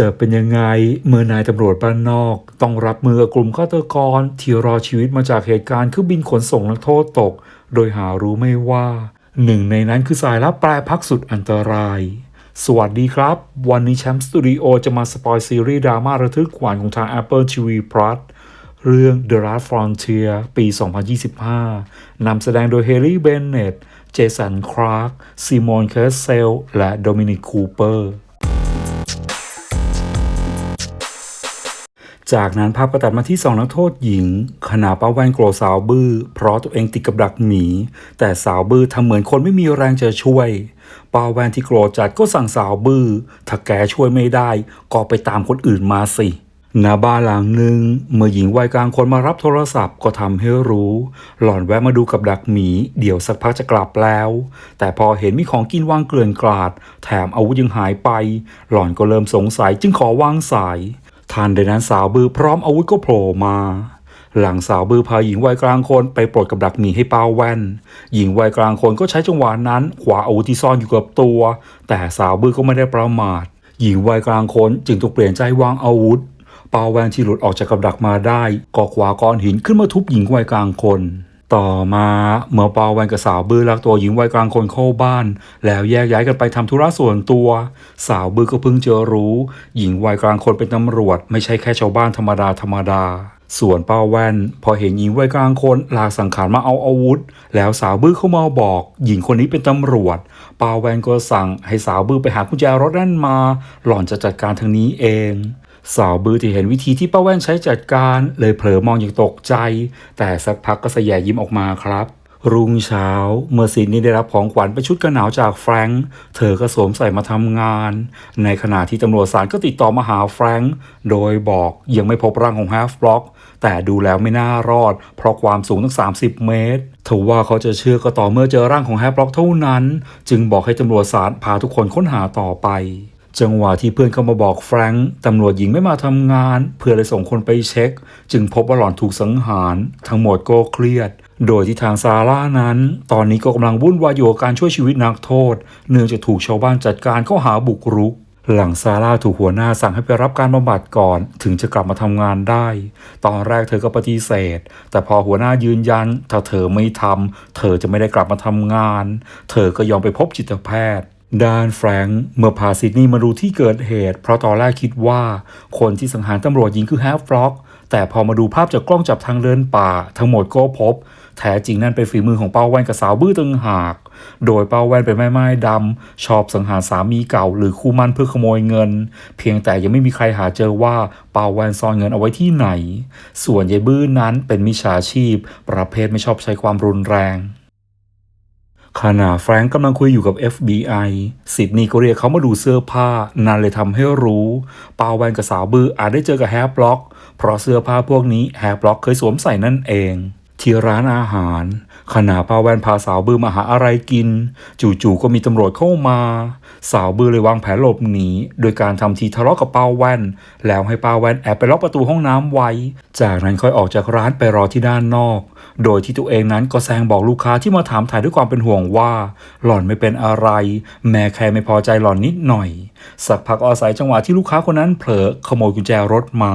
จะเป็นยังไง เมื่อนายตำรวจบ้านนอก ต้องรับมือกับกลุ่มฆาตกรที่รอชีวิตมาจากเหตุการณ์เครื่องบินขนส่งนักโทษตก โดยหารู้ไม่ว่า หนึ่งในนั้นคือสายลับแปรพักสุดอันตราย สวัสดีครับ วันนี้แชมป์สตูดิโอจะมาสปอยซีรีส์ดราม่าระทึกขวัญของทาง Apple TV Plus เรื่อง The Last Frontier ปี 2025 นำแสดงโดยเฮรี่เบนเนตเจสันคราร์กซิมอนเคสเซล และโดมินิกคูเปอร์ จากนั้นภาพก็ตัดมาที่สองนักโทษหญิงขณะป้าแว่นโกรธสาวบื้อ เพราะตัวเองติดกับดักหมี แต่สาวบื้อทำเหมือนคนไม่มีแรงจะช่วยป้าแว่นที่โกรธจัดก็สั่งสาวบื้อ ถ้าแกช่วยไม่ได้ ก็ไปตามคนอื่นมาสิณบ้านหลังหนึ่งเมื่อหญิงวัยกลางคนมารับโทรศัพท์ก็ทำให้รู้ หล่อนแวะมาดูกับดักหมี เดี๋ยวสักพักจะกลับแล้ว แต่พอเห็นมีของกินวางเกลื่อนกลาด แถมอาวุธยังหายไป หล่อนก็เริ่มสงสัยจึงขอวางสาย ทันใดนั้นสาวบือพร้อมอาวุธก็โผล่มา หลังสาวบือพาหญิงวัยกลางคนไปปลดกับดักหมีให้ป้าแว่น หญิงวัยกลางคนก็ใช้จังหวะนั้นขวาอาวุธที่ซ่อนอยู่กับตัว แต่สาวบือก็ไม่ได้ประมาท หญิงวัยกลางคนจึงต้องเปลี่ยนใจวางอาวุธป้าแว่นที่หลุดออกจากกับดักมาได้ก็ขวาก้อนหินขึ้นมาทุบหญิงวัยกลางคน ต่อมาเมื่อปาแวนกับสาวบือลักตัวหญิงวัยกลางคนเข้าบ้าน แล้วแยกย้ายกันไปทำธุระส่วนตัว สาวบือก็เพิ่งเจอรู้ หญิงวัยกลางคนเป็นตำรวจ ไม่ใช่แค่ชาวบ้านธรรมดาธรรมดา ส่วนป้าแว่น พอเห็นหญิงวัยกลางคนลากสังขารมาเอาอาวุธ แล้วสาวบื้อเข้ามาบอก หญิงคนนี้เป็นตำรวจป้าแว่นก็สั่งให้สาวบื้อไปหากุญแจรถนั่นมา หล่อนจะจัดการทางนี้เอง สาวบือที่เห็นวิธีที่ป้าแว่นใช้จัดการ เลยเผลอมองอย่างตกใจ แต่สักพักก็สยายยิ้มออกมาครับ รุ่งเช้า เมื่อซินนี่ได้รับของขวัญเป็นชุดกันหนาวจากแฟรงค์เธอก็สวมใส่มาทำงาน ในขณะที่ตำรวจศาลก็ติดต่อมาหาแฟรงค์โดยบอกยังไม่พบร่างของฮาฟบล็อกแต่ดูแล้วไม่น่ารอด เพราะความสูงตั้ง 30 เมตรถือว่าเขาจะเชื่อก็ต่อเมื่อเจอร่างของแฮฟบล็อกเท่านั้น จึงบอกให้ตำรวจศาลพาทุกคนค้นหาต่อไป จังหวะที่เพื่อนเข้ามาบอกแฟรงค์ตำรวจหญิงไม่มาทำงาน เพื่อเลยส่งคนไปเช็ค จึงพบว่าหล่อนถูกสังหาร ทั้งหมดก็เครียด โดยที่ทางซาร่านั้น ตอนนี้ก็กำลังวุ่นวายอยู่กับการช่วยชีวิตนักโทษ เนื่องจากถูกชาวบ้านจัดการเข้าหาบุกรุก หลังซาร่าถูกหัวหน้าสั่งให้ไปรับการบำบัดก่อน ถึงจะกลับมาทำงานได้ ตอนแรกเธอก็ปฏิเสธ แต่พอหัวหน้ายืนยัน ถ้าเธอไม่ทำเธอจะไม่ได้กลับมาทำงาน เธอก็ยอมไปพบจิตแพทย์ ด้านแฟรงค์เมื่อพาซิดนีย์มาดูที่เกิดเหตุ เพราะตอนแรกคิดว่าคนที่สังหารตำรวจหญิงคือแฮฟฟล็อกแต่พอมาดูภาพจากกล้องจับทางเดินป่า ทั้งหมดก็พบ แท้จริงนั่นเป็นฝีมือของเป้าแว่นกับสาวบื้อตึงหาก โดยเป้าแว่นเป็นแม่ไม้ดำ ชอบสังหารสามีเก่า หรือคู่มันเพื่อขโมยเงิน เพียงแต่ยังไม่มีใครหาเจอว่าเป้าแว่นซ่อนเงินเอาไว้ที่ไหน ส่วนยายบื้อนั้นเป็นมิจฉาชีพ ประเภทไม่ชอบใช้ความรุนแรง ขณะแฟรงก์กำลังคุยอยู่กับ FBI สิดนีก็เรียกเขามาดูเสื้อผ้านั่นเลยทำให้รู้ ปาวแวนกับสาวบืออาจได้เจอกับแฮปบล็อก เพราะเสื้อผ้าพวกนี้แฮปบล็อกเคยสวมใส่นั่นเอง ที่ร้านอาหาร ขณะปาแวนพาสาวบือมาหาอะไรกิน จู่ๆก็มีตำรวจเข้ามา สาวบือเลยวางแผนหลบหนีโดยการทำทีทะเลาะกับปาแวนแล้วให้ปาแวนแอบไปล็อกประตูห้องน้ำไว้ จากนั้นค่อยออกจากร้านไปรอที่ด้านนอก โดยที่ตัวเองนั้นก็แซงบอกลูกค้าที่มาถามถ่ายด้วยความเป็นห่วงว่า หล่อนไม่เป็นอะไร แม้แค่ไม่พอใจหล่อนนิดหน่อย สักพักอาศัยจังหวะที่ลูกค้าคนนั้นเผลอขโมยกุญแจรถมา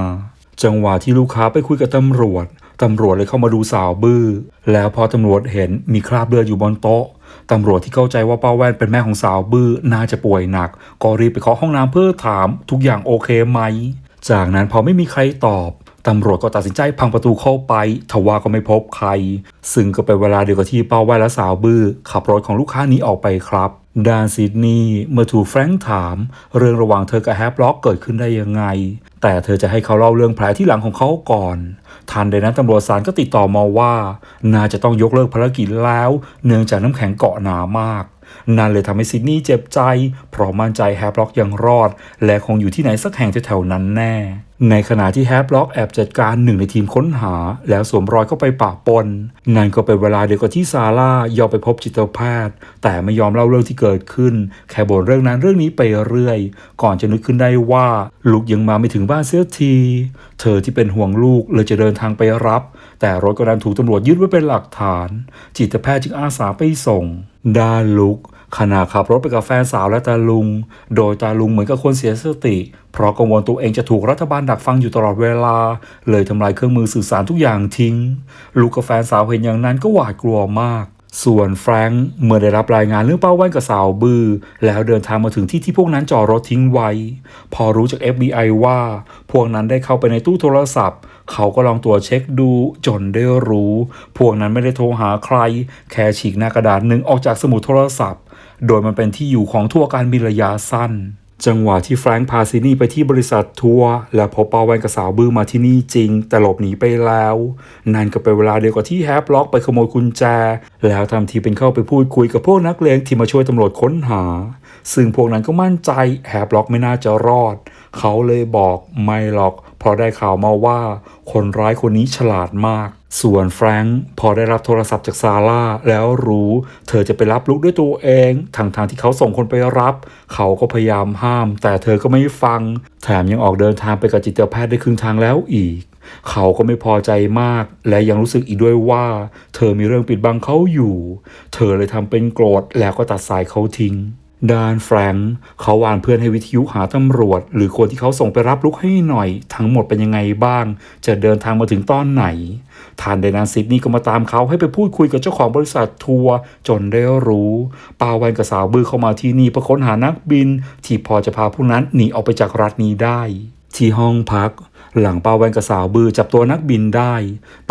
จังหวะที่ลูกค้าไปคุยกับตำรวจ ตำรวจเลยเข้ามาดูสาวบื้อ แล้วพอตำรวจเห็นมีคราบเลือดอยู่บนโต๊ะตำรวจที่เข้าใจว่าป้าแว่นเป็นแม่ของสาวบื้อน่าจะป่วยหนัก ก็รีบไปเคาะห้องน้ำเพื่อถามทุกอย่างโอเคไหม จากนั้นพอไม่มีใครตอบตำรวจก็ตัดสินใจพังประตูเข้าไป ทว่าก็ไม่พบใคร ซึ่งก็เป็นเวลาเดียวกับที่เป้าแว่นและสาวบื้อขับรถของลูกค้านี้ออกไปครับดานซิดนีย์เมื่อถูกแฟรงค์ถาม เรื่องระหว่างเธอกับแฮปล็อกเกิดขึ้นได้ยังไง แต่เธอจะให้เขาเล่าเรื่องแผลที่หลังของเขาก่อน ทันใดนั้นตำรวจสารก็ติดต่อมาว่า น่าจะต้องยกเลิกภารกิจแล้ว เนื่องจากน้ำแข็งเกาะหนามาก นั่นเลยทำให้ซิดนีย์เจ็บใจ เพราะมั่นใจแฮปล็อกยังรอด และคงอยู่ที่ไหนสักแห่งแถวๆนั้นแน่ ในขณะที่แฮปล็อกแอบจัดการหนึ่งในทีมค้นหา แล้วสวมรอยเข้าไปป่าปน นั่นก็เป็นเวลาเดียวกับที่ซาร่ายอมไปพบจิตแพทย์ แต่ไม่ยอมเล่าเรื่องที่เกิดขึ้น แค่บ่นเรื่องนั้นเรื่องนี้ไปเรื่อย ก่อนจะนึกขึ้นได้ว่าลูกยังมาไม่ถึงบ้านเสียที เธอที่เป็นห่วงลูกเลยจะเดินทางไปรับ แต่รถก็ดันถูกตำรวจยึดไว้เป็นหลักฐาน จิตแพทย์จึงอาสาไปส่ง ด้านลุกขณะขับรถไปกับแฟนสาวและตาลุง โดยตาลุงเหมือนกับคนเสียสติ เพราะกังวลตัวเองจะถูกรัฐบาลดักฟังอยู่ตลอดเวลา เลยทำลายเครื่องมือสื่อสารทุกอย่างทิ้ง ลูกกับแฟนสาวเห็นอย่างนั้นก็หวาดกลัวมาก ส่วนแฟรงค์เมื่อได้รับรายงานเรื่องเป้าแว่นกับสาวบือ แล้วเดินทางมาถึงที่ที่พวกนั้นจอดรถทิ้งไว้ พอรู้จาก FBI ว่า พวกนั้นได้เข้าไปในตู้โทรศัพท์ เขาก็ลองตรวจเช็คดูจนได้รู้ พวกนั้นไม่ได้โทรหาใคร แค่ฉีกหน้ากระดาษหนึ่งออกจากสมุดโทรศัพท์ โดยมันเป็นที่อยู่ของทั่วการบินระยะสั้น จังหวะที่แฟรงค์พาซินี่ไปที่บริษัททัวร์และพบปาแวนกับสาวบื้อมาที่นี่จริง แต่หลบหนีไปแล้ว นั่นก็เป็นเวลาเดียวกับที่แฮปล็อกไปขโมยกุญแจ แล้วทำทีเป็นเข้าไปพูดคุยกับพวกนักเลงที่มาช่วยตำรวจค้นหา ซึ่งพวกนั้นก็มั่นใจแฮปล็อกไม่น่าจะรอด เขาเลยบอกไม่หรอกเพราะได้ข่าวมาว่า คนร้ายคนนี้ฉลาดมาก ส่วนแฟรงค์พอได้รับโทรศัพท์จากซาร่าแล้วรู้เธอจะไปรับลูกด้วยตัวเองทางทางที่เขาส่งคนไปรับ เขาก็พยายามห้าม แต่เธอก็ไม่ฟัง แถมยังออกเดินทางไปกับจิตแพทย์ได้ครึ่งทางแล้วอีก เขาก็ไม่พอใจมาก และยังรู้สึกอีกด้วยว่า เธอมีเรื่องปิดบังเขาอยู่ เธอเลยทำเป็นโกรธแล้วก็ตัดสายเขาทิ้งดานแฟรงค์เขาวานเพื่อนให้วิทยุหาตำรวจ หรือคนที่เขาส่งไปรับลูกให้หน่อย ทั้งหมดเป็นยังไงบ้าง จะเดินทางมาถึงตอนไหน ทานไดนานซิดนี่ก็มาตามเขาให้ไปพูดคุยกับเจ้าของบริษัททัวร์จนได้รู้ปาแวนกับสาวบือเข้ามาที่นี่เพื่อค้นหานักบิน ที่พอจะพาผู้นั้นหนีออกไปจากรัฐนี้ได้ ที่ห้องพัก หลังปาแวนกับสาวบือจับตัวนักบินได้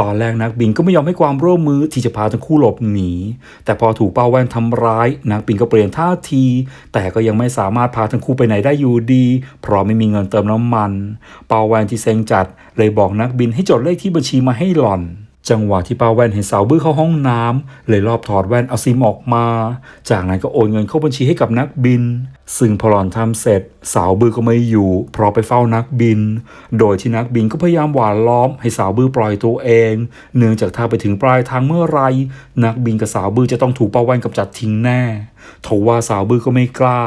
ตอนแรกนักบินก็ไม่ยอมให้ความร่วมมือที่จะพาทั้งคู่หลบหนี แต่พอถูกปาแวนทำร้าย นักบินก็เปลี่ยนท่าที แต่ก็ยังไม่สามารถพาทั้งคู่ไปไหนได้อยู่ดี เพราะไม่มีเงินเติมน้ำมัน ปาแวนที่เซ็งจัดเลยบอกนักบินให้จดเลขที่บัญชีมาให้หล่อนจังหวะที่ปาแวนเห็นสาวบื้อเข้าห้องน้ำเลยรอบถอดแว่นเอาซิมออกมา จากนั้นก็โอนเงินเข้าบัญชีให้กับนักบินซึ่งพอหลอนทำเสร็จ สาวบือก็ไม่อยู่ เพราะไปเฝ้านักบิน โดยที่นักบินก็พยายามหวานล้อมให้สาวบือปล่อยตัวเอง เนื่องจากถ้าไปถึงปลายทางเมื่อไร นักบินกับสาวบือจะต้องถูกป้าแวนกำจัดทิ้งแน่ทว่าสาวบือก็ไม่กล้า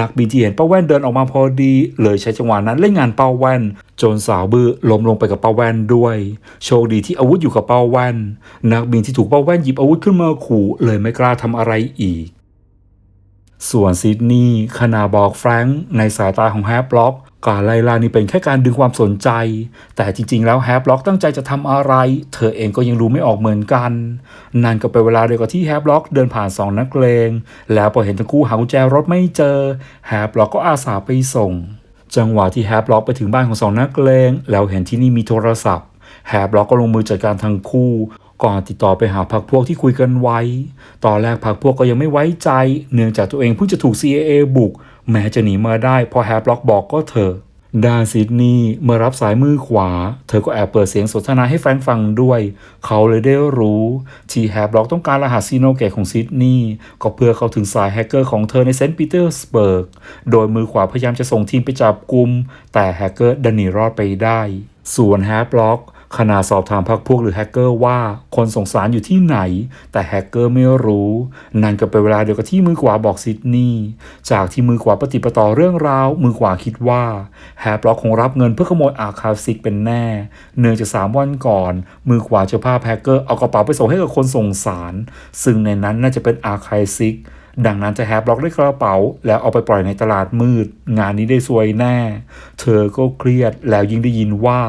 นักบินที่เห็นป้าแว่นเดินออกมาพอดี เลยใช้จังหวะนั้นเล่นงานป้าแว่น จนสาวบือล้มลงไปกับป้าแว่นด้วย โชคดีที่อาวุธอยู่กับป้าแว่น นักบินที่ถูกป้าแว่นหยิบอาวุธขึ้นมาขู่เลยไม่กล้าทำอะไรอีก ส่วนซิดนีย์ขณะบอกแฟรงค์ในสายตาของแฮปล็อกการไล่ล่านี่เป็นแค่การดึงความสนใจ แต่จริงๆ แล้วแฮปล็อกตั้งใจจะทำอะไร เธอเองก็ยังรู้ไม่ออกเหมือนกัน นั่นก็เป็นเวลาเดียวกับที่แฮปล็อกเดินผ่านสองนักเลง แล้วพอเห็นทั้งคู่หากุญแจรถไม่เจอ แฮปล็อกก็อาสาไปส่ง จังหวะที่แฮปล็อกไปถึงบ้านของสองนักเลง แล้วเห็นที่นี่มีโทรศัพท์ แฮปล็อกก็ลงมือจัดการทั้งคู่ ก่อนติดต่อไปหาพักพวกที่คุยกันไว้ ตอนแรกพักพวกก็ยังไม่ไว้ใจ เนื่องจากตัวเองเพิ่งจะถูก CIA บุก แม้จะหนีมาได้พอแฮปล็อกบอกก็เถอะด้านซิดนีย์เมื่อรับสายมือขวา เธอก็แอบเปิดเสียงสนทนาให้แฟรงค์ฟังด้วย เขาเลยได้รู้ที่แฮปล็อกต้องการรหัสซีโนเกตของซิดนีย์ก็เพื่อเข้าถึงสายแฮกเกอร์ของเธอในเซนต์ปีเตอร์สเบิร์ก โดยมือขวาพยายามจะส่งทีมไปจับกลุ่มแต่แฮกเกอร์ดันหนีรอดไปได้ ส่วนแฮปล็อก ขณะสอบถามพักพวกหรือแฮกเกอร์ว่าคนส่งสารอยู่ที่ไหน แต่แฮกเกอร์ไม่รู้ นั่นก็เป็นเวลาเดียวกับที่มือขวาบอกซิดนีย์จากที่มือขวาปฏิปต่อเรื่องราว มือขวาคิดว่าแฮปล็อกคงรับเงินเพื่อขโมยอาคาซิกเป็นแน่ เนื่องจากสามวันก่อน มือขวาจ้าภาแฮกเกอร์เอากระเป๋าไปส่งให้กับคนส่งสาร ซึ่งในนั้นน่าจะเป็นอาคาซิก ดังนั้นจะแฮปล็อกได้กระเป๋า แล้วเอาไปปล่อยในตลาดมืด งานนี้ได้ซวยแน่ เธอก็เครียดแล้วยิ่งได้ยินว่า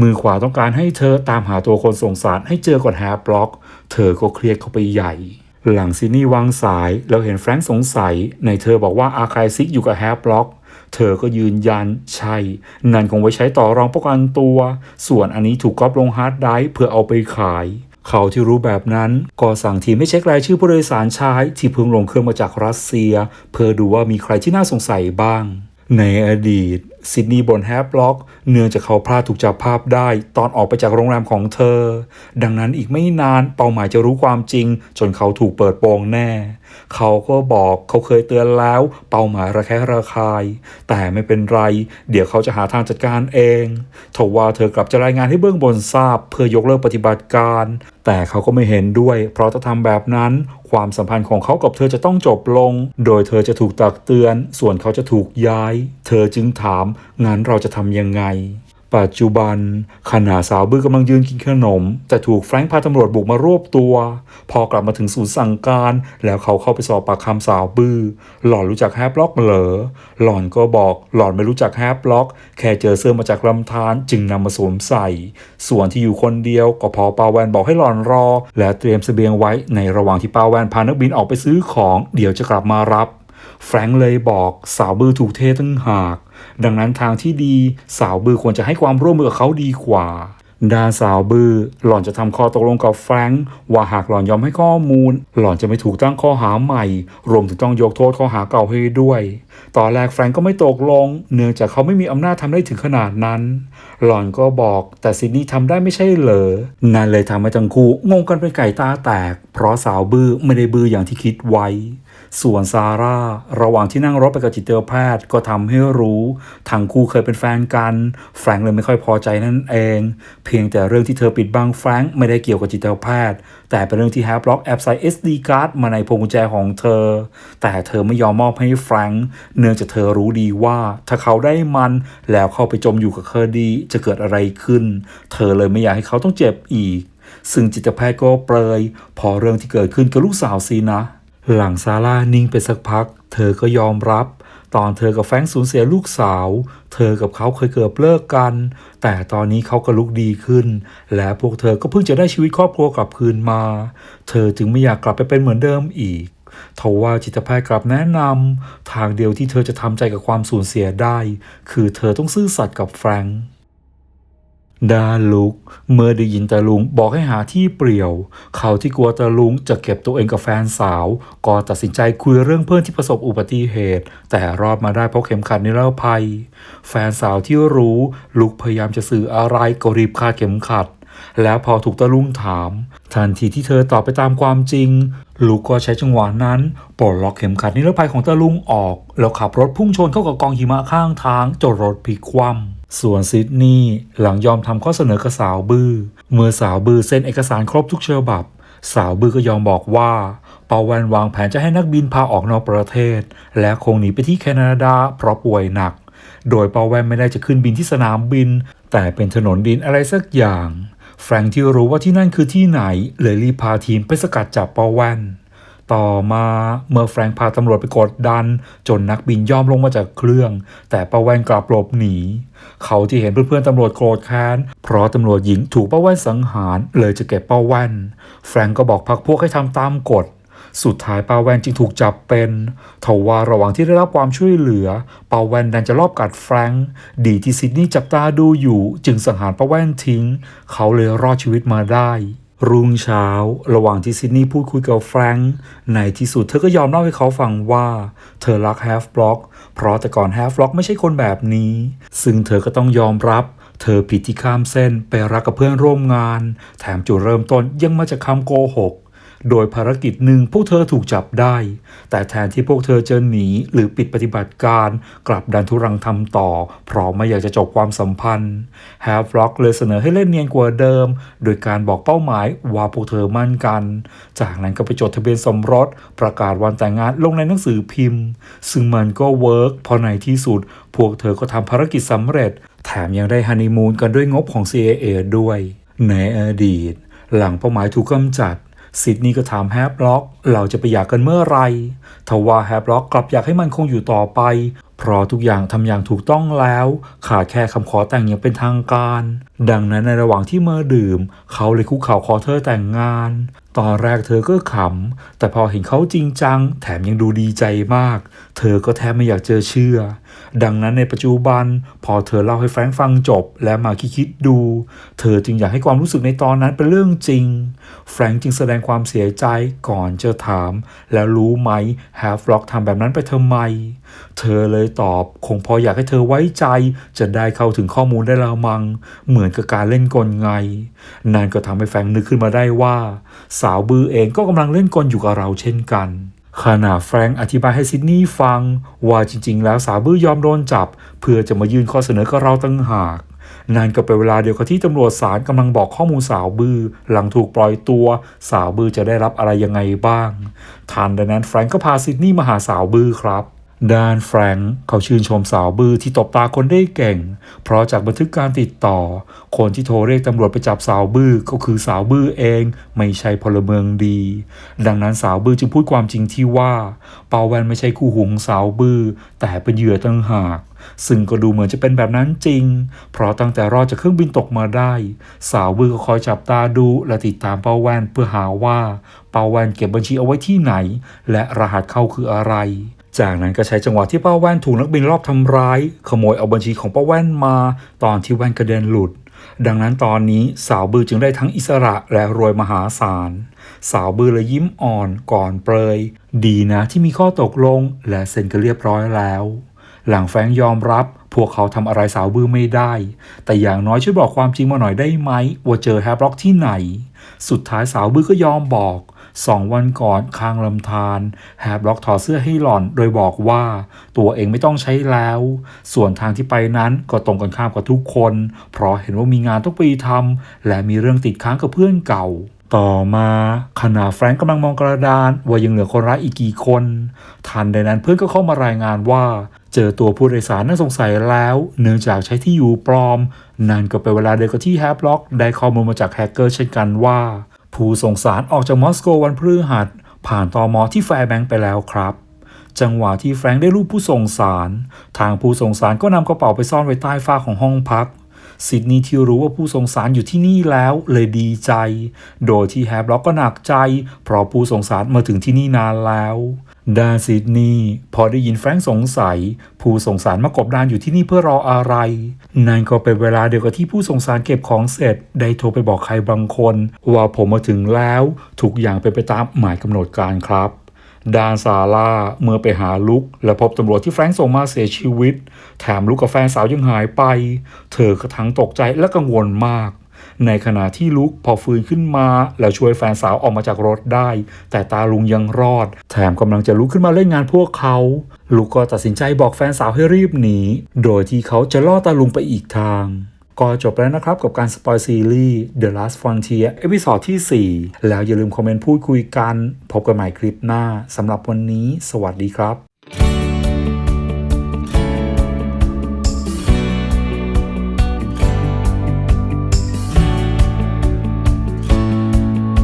มือขวาต้องการให้เธอตามหาตัวคนสงสารให้เจอก่อนแฮปล็อก เธอก็เครียดเข้าไปใหญ่ หลังซินนี่วางสายแล้วเห็นแฟรงค์สงสัย ในเธอบอกว่าอาคายซิกอยู่กับแฮปล็อกเธอก็ยืนยันใช่ นั่นคงไว้ใช้ต่อรองป้องกันตัว ส่วนอันนี้ถูกก๊อปลงฮาร์ดไดรฟ์เพื่อเอาไปขาย เขาที่รู้แบบนั้นก็สั่งทีมให้เช็ครายชื่อผู้โดยสารชายที่เพิ่งลงเครื่องมาจากรัสเซีย เพื่อดูว่ามีใครที่น่าสงสัยบ้าง ในอดีตซิดนีย์บนแฮปล็อก เนื่องจากเขาพลาดถูกจับภาพได้ ตอนออกไปจากโรงแรมของเธอ ดังนั้นอีกไม่นานเป้าหมายจะรู้ความจริง จนเขาถูกเปิดโปงแน่ เขาก็บอกเขาเคยเตือนแล้ว เป้าหมายระแคะระคาย แต่ไม่เป็นไร เดี๋ยวเขาจะหาทางจัดการเองทว่าเธอกลับจะรายงานให้เบื้องบนทราบ เพื่อยกเลิกปฏิบัติการ แต่เขาก็ไม่เห็นด้วย เพราะถ้าทำแบบนั้นความสัมพันธ์ของเขากับเธอจะต้องจบลง โดยเธอจะถูกตักเตือน ส่วนเขาจะถูกย้าย เธอจึงถามงั้นเราจะทำยังไง ปัจจุบันขณะสาวบื้อกำลังยืนกินขนม แต่ถูกแฟรงค์พาตำรวจบุกมารวบตัว พอกลับมาถึงศูนย์สั่งการ แล้วเขาเข้าไปสอบปากคำสาวบื้อ หล่อนรู้จักแฮปล็อกเหรอหล่อนก็บอกหล่อนไม่รู้จักแฮปล็อก แค่เจอเสื้อมาจากลำธารจึงนำมาสวมใส่ ส่วนที่อยู่คนเดียวก็พอปาแวนบอกให้หล่อนรอ และเตรียมเสบียงไว้ในระหว่างที่ปาแวนพานักบินออกไปซื้อของ เดี๋ยวจะกลับมารับแฟรงค์เลยบอกสาวบื้อถูกเทตั้งหาก ดังนั้นทางที่ดีสาวบือควรจะให้ความร่วมมือกับเขาดีกว่า ดาสาวบือ หล่อนจะทำข้อตกลงกับแฟรงค์ว่าหากหล่อนยอมให้ข้อมูล หล่อนจะไม่ถูกตั้งข้อหาใหม่ รวมถึงต้องยกโทษข้อหาเก่าให้ด้วย ตอนแรกแฟรงค์ก็ไม่ตกลง เนื่องจากเขาไม่มีอำนาจทำได้ถึงขนาดนั้น หล่อนก็บอกแต่ซิดนีย์ทำได้ไม่ใช่เหรอนั่นเลยทำให้ทั้งคู่งงกันเป็นไก่ตาแตก เพราะสาวบือไม่ได้บืออย่างที่คิดไว้ ส่วนซาร่าระหว่างที่นั่งรถไปกับจิตแพทย์ก็ทำให้รู้ทั้งคู่เคยเป็นแฟนกัน แฟรงค์เลยไม่ค่อยพอใจนั่นเอง เพียงแต่เรื่องที่เธอปิดบังแฟรงค์ไม่ได้เกี่ยวกับจิตแพทย์ แต่เป็นเรื่องที่แฮปล็อกแอบใส่ SD card มาในพวงกุญแจของเธอ แต่เธอไม่ยอมมอบให้แฟรงค์เนื่องจากเธอรู้ดีว่า ถ้าเขาได้มันแล้วเข้าไปจมอยู่กับคดีจะเกิดอะไรขึ้น เธอเลยไม่อยากให้เขาต้องเจ็บอีก ซึ่งจิตแพทย์ก็เปรยพอเรื่องที่เกิดขึ้นกับลูกสาวซีนะ หลังซาร่านิ่งไปสักพัก เธอก็ยอมรับ ตอนเธอกับแฟงสูญเสียลูกสาว เธอกับเขาเคยเกือบเลิกกัน แต่ตอนนี้เขาก็ลุกดีขึ้น และพวกเธอก็เพิ่งจะได้ชีวิตครอบครัวกลับคืนมา เธอจึงไม่อยากกลับไปเป็นเหมือนเดิมอีกทว่าจิตแพทย์กลับแนะนำทางเดียวที่เธอจะทำใจกับความสูญเสียได้ คือเธอต้องซื่อสัตย์กับแฟรงค์ ดาลุก เมื่อได้ยินตาลุงบอกให้หาที่เปลี่ยว เขาที่กลัวตาลุงจะเก็บตัวเองกับแฟนสาว ก็ตัดสินใจคุยเรื่องเพื่อนที่ประสบอุบัติเหตุ แต่รอดมาได้เพราะเข็มขัดนิรภัย แฟนสาวที่รู้ลุกพยายามจะสื่ออะไรก็รีบคาดเข็มขัด แล้วพอถูกตาลุงถาม ทันทีที่เธอตอบไปตามความจริงลูกก็ใช้จังหวะนั้นปลดล็อกเข็มขัดนิรภัยของตาลุงออก แล้วขับรถพุ่งชนเข้ากับกองหิมะข้างทางจนรถพลิกคว่ำ ส่วนซิดนีย์หลังยอมทำข้อเสนอกับสาวบือ้อเมื่อสาวบือเซ็นเอกสารครบทุกเฉบับ สาวบื้อก็ยอมบอกว่าเปาแวนวางแผนจะให้นักบินพาออกนอกประเทศ และคงหนีไปที่แคนาดาเพราะป่วยหนัก โดยเปาแวนไม่ได้จะขึ้นบินที่สนามบิน แต่เป็นถนนดินอะไรสักอย่าง แฟรงที่รู้ว่าที่นั่นคือที่ไหน เลยรีบพาทีมไปสกัดจับเปาแวน ต่อมาเมื่อแฟรงค์พาตำรวจไปกดดัน จนนักบินยอมลงมาจากเครื่อง แต่ป้าแวนกลับหลบหนี เขาที่เห็นเพื่อนๆตำรวจโกรธแค้น เพราะตำรวจหญิงถูกป้าแวนสังหารเลยจะเก็บป้าแวนแฟรงค์ก็บอกพักพวกให้ทำตามกฎสุดท้ายป้าแวนจึงถูกจับเป็นทว่าระหว่างที่ได้รับความช่วยเหลือป้าแวนดันจะรอบกัดแฟรงค์ดีที่ซิดนีย์จับตาดูอยู่ จึงสังหารป้าแวนทิ้ง เขาเลยรอดชีวิตมาได้ รุ่งเช้า ระหว่างที่ซิดนีย์พูดคุยกับแฟรงค์ในที่สุดเธอก็ยอมเล่าให้เขาฟังว่า เธอรักแฮฟบล็อกเพราะแต่ก่อนแฮฟบล็อกไม่ใช่คนแบบนี้ ซึ่งเธอก็ต้องยอมรับ เธอผิดที่ข้ามเส้นไปรักกับเพื่อนร่วมงาน แถมจุดเริ่มต้นยังมาจากคำโกหก โดยภารกิจหนึ่งพวกเธอถูกจับได้ แต่แทนที่พวกเธอจะหนีหรือปิดปฏิบัติการกลับดันทุรังทำต่อ เพราะไม่อยากจะจบความสัมพันธ์แฮฟล็อกเลยเสนอให้เล่นเนียนกว่าเดิม โดยการบอกเป้าหมายว่าพวกเธอมั่นกัน จากนั้นก็ไปจดทะเบียนสมรสประกาศวันแต่งงานลงในหนังสือพิมพ์ ซึ่งมันก็เวิร์กพราะในที่สุด พวกเธอก็ทำภารกิจสำเร็จ แถมยังได้ฮันนีมูนกันด้วยงบของ CIA ด้วย ในอดีต หลังเป้าหมายถูกกำจัด ซิดนีย์ก็ถามแฮปล็อก เราจะไปอยากกันเมื่อไรทว่าแฮปล็อกกลับอยากให้มันคงอยู่ต่อไป เพราะทุกอย่างทำอย่างถูกต้องแล้ว ขาดแค่คำขอแต่งอย่างเป็นทางการ ดังนั้นในระหว่างที่เมื่อดื่ม เขาเลยคุกเข่าขอเธอแต่งงานตอนแรกเธอก็ขำ แต่พอเห็นเขาจริงจัง แถมยังดูดีใจมาก เธอก็แทบไม่อยากเจอเชื่อ ดังนั้นในปัจจุบัน พอเธอเล่าให้แฟรงค์ฟังจบ และมาคิดคิดดู เธอจึงอยากให้ความรู้สึกในตอนนั้นเป็นเรื่องจริง แฟรงค์จึงแสดงความเสียใจก่อนจะถาม แล้วรู้ไหมแฮฟล็อกทำแบบนั้นไปทำไม เธอเลยตอบ คงพออยากให้เธอไว้ใจ จะได้เข้าถึงข้อมูลได้ละมัง เหมือนกับการเล่นกลไง นั่นก็ทำให้แฟรงค์นึกขึ้นมาได้ว่าสาวบือเองก็กำลังเล่นกลอยู่กับเราเช่นกันขณะแฟรงค์อธิบายให้ซิดนีย์ฟัง ว่าจริง ๆ แล้วสาวบื้อยอมโดนจับ เพื่อจะมายื่นข้อเสนอกับเราตั้งหากนั่นก็เป็นเวลาเดียวกับที่ตำรวจศาลกำลังบอกข้อมูลสาวบือ หลังถูกปล่อยตัว สาวบือจะได้รับอะไรยังไงบ้างทันใดนั้นแฟรงก์ก็พาซิดนีย์มาหาสาวบือครับ ด้านแฟรงค์เขาชื่นชมสาวบื้อที่ตบตาคนได้เก่ง เพราะจากบันทึกการติดต่อ คนที่โทรเรียกตำรวจไปจับสาวบื้อก็คือสาวบื้อเอง ไม่ใช่พลเมืองดี ดังนั้นสาวบื้อจึงพูดความจริงที่ว่า เปาแวนไม่ใช่คู่หูของสาวบื้อแต่เป็นเหยื่อตั้งหากซึ่งก็ดูเหมือนจะเป็นแบบนั้นจริง เพราะตั้งแต่รอดจากเครื่องบินตกมาได้ สาวบื้อก็คอยจับตาดูและติดตามเปาแวนเพื่อหาว่า เปาแวนเก็บบัญชีเอาไว้ที่ไหน และรหัสเข้าคืออะไร จากนั้นก็ใช้จังหวะที่ป้าแว่นถูกนักบินรอบทำร้าย ขโมยเอาบัญชีของป้าแว่นมา ตอนที่แว่นกระเด็นหลุด ดังนั้นตอนนี้สาวบือจึงได้ทั้งอิสระและรวยมหาศาล สาวบือเลยยิ้มอ่อนก่อนเปรย ดีนะที่มีข้อตกลงและเซ็นกันเรียบร้อยแล้ว หลังแฟงยอมรับพวกเขาทำอะไรสาวบื้อไม่ได้ แต่อย่างน้อยช่วยบอกความจริงมาหน่อยได้ไหมว่าเจอแฮปล็อกที่ไหน สุดท้ายสาวบื้อก็ยอมบอก สองวันก่อนข้างลำธารแฮปล็อกถอดเสื้อให้หล่อนโดยบอกว่า ตัวเองไม่ต้องใช้แล้ว ส่วนทางที่ไปนั้นก็ตรงกันข้ามกับทุกคน เพราะเห็นว่ามีงานต้องไปทำและมีเรื่องติดค้างกับเพื่อนเก่าต่อมาขณะแฟรงก์กำลังมองกระดานว่ายังเหลือคนร้ายอีกกี่คน ทันใดนั้นเพื่อนก็เข้ามารายงานว่า เจอตัวผู้โดยสารน่าสงสัยแล้ว เนื่องจากใช้ที่อยู่ปลอม นั่นก็เป็นเวลาเดียวกับที่แฮปล็อก ได้ข้อมูลมาจากแฮกเกอร์เช่นกันว่า ผู้ส่งสารออกจากมอสโกวันพฤหัส ผ่านตอมอที่แฟร์แบงค์ไปแล้วครับ จังหวะที่แฟรงค์ได้รูปผู้ส่งสาร ทางผู้ส่งสารก็นำกระเป๋าไปซ่อนไว้ใต้ฝ้าของห้องพักซิดนีย์ที่รู้ว่าผู้ส่งสารอยู่ที่นี่แล้วเลยดีใจ โดยที่แฮบล็อกก็หนักใจ เพราะผู้ส่งสารมาถึงที่นี่นานแล้ว ดานซิดนีย์พอได้ยินแฟรงค์สงสัย ผู้ส่งสารมากบดานอยู่ที่นี่เพื่อรออะไร นั่นก็เป็นเวลาเดียวกับที่ผู้ส่งสารเก็บของเสร็จ ได้โทรไปบอกใครบางคน ว่าผมมาถึงแล้วทุกอย่างเป็นไปตามหมายกำหนดการครับดานซาร่าเมื่อไปหาลุก และพบตำรวจที่แฟรงค์ส่งมาเสียชีวิต แถมลุกกับแฟนสาวยังหายไป เธอก็ทั้งตกใจและกังวลมาก ในขณะที่ลุกพอฟื้นขึ้นมา แล้วช่วยแฟนสาวออกมาจากรถได้ แต่ตาลุงยังรอด แถมกำลังจะลุกขึ้นมาเล่นงานพวกเขาลุกก็ตัดสินใจบอกแฟนสาวให้รีบหนี โดยที่เขาจะล่อตาลุงไปอีกทางก็จบแล้วนะครับกับการสปอยซีรีส์ The Last Frontier เอพิ o d ดที่ 4 แล้วอย่าลืมคอมเมนต์พูดคุยกัน พบกันใหม่คลิปหน้าสำหรับวันนี้ สวัสดีครับ